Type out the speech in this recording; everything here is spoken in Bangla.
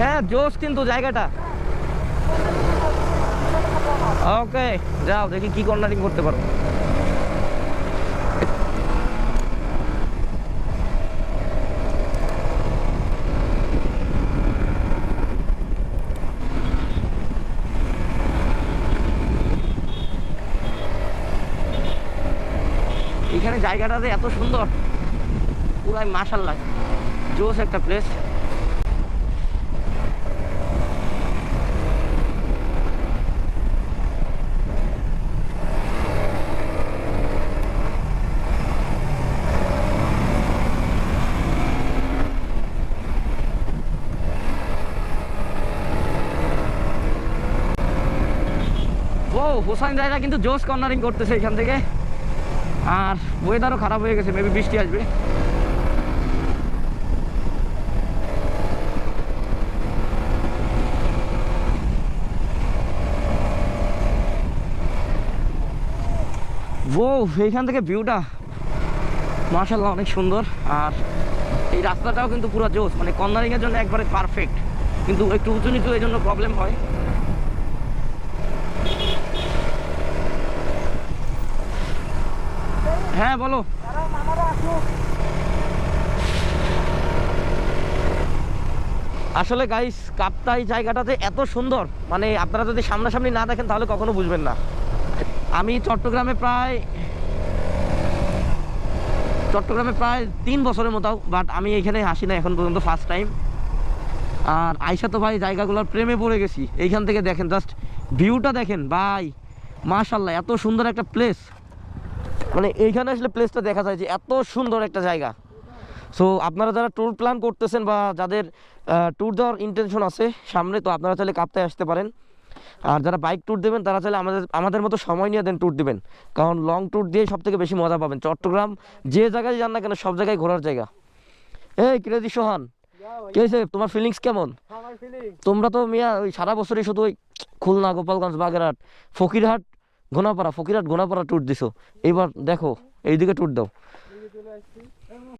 হ্যাঁ জোস কিন্তু জায়গাটা। ওকে, যাও, দেখি কি কর্নারিং করতে পারো। এখানে জায়গাটাতে এত সুন্দর, পুরাই মাশাল্লাহ। জোস একটা প্লেস ও হোসাইন রায়রা কিন্তু জোস কর্নারিং করতেছে এখান থেকে। আর ওয়েদারও খারাপ হয়ে গেছে মেবি বৃষ্টি আসবে। ও এইখান থেকে ভিউটা মার্শাল্লাহ অনেক সুন্দর। আর এই রাস্তাটাও কিন্তু পুরো জোস মানে কর্নারিংয়ের জন্য একবারে পারফেক্ট কিন্তু একটু উঁচু নিচু এই জন্য প্রবলেম হয়। হ্যাঁ বলো। আসলে গাইস কাপ্তাই জায়গাটাতে এত সুন্দর। মানে আপনারা যদি সামনাসামনি না দেখেন, তাহলে কখনো বুঝবেন না। আমি চট্টগ্রামে প্রায় চট্টগ্রামে প্রায় তিন বছরের মতো বাট আমি এখানে আসি না এখন পর্যন্ত ফার্স্ট টাইম আর আইসা তো ভাই জায়গাগুলোর প্রেমে পড়ে গেছি। এইখান থেকে দেখেন জাস্ট ভিউটা দেখেন, ভাই। মাশাল্লাহ এত সুন্দর একটা প্লেস মানে এইখানে আসলে প্লেসটা দেখা যায় যে এত সুন্দর একটা জায়গা। সো আপনারা যারা ট্যুর প্ল্যান করতেছেন বা যাদের ট্যুর দেওয়ার ইন্টেনশন আছে সামনে তো আপনারা চাইলে কাপ্তায় আসতে পারেন। আর যারা বাইক ট্যুর দেবেন তারা চাইলে আমাদের আমাদের মতো সময় নিয়ে দেন ট্যুর দেবেন। কারণ লং ট্যুর দিয়ে সব থেকে বেশি মজা পাবেন। চট্টগ্রাম যে জায়গায় যান না কেন সব জায়গায় ঘোরার জায়গা। এই ক্রেজি সোহান। কে হয়েছে? তোমার ফিলিংস কেমন? তোমরা তো মিয়া ওই সারা বছরই শুধু ওই খুলনা গোপালগঞ্জ বাগেরহাট ফকিরহাট ঘোনাপাড়া ফকিরাট গোনাপাড়া ট্যুর দিছো। এবার দেখো এইদিকে ট্যুর দাও।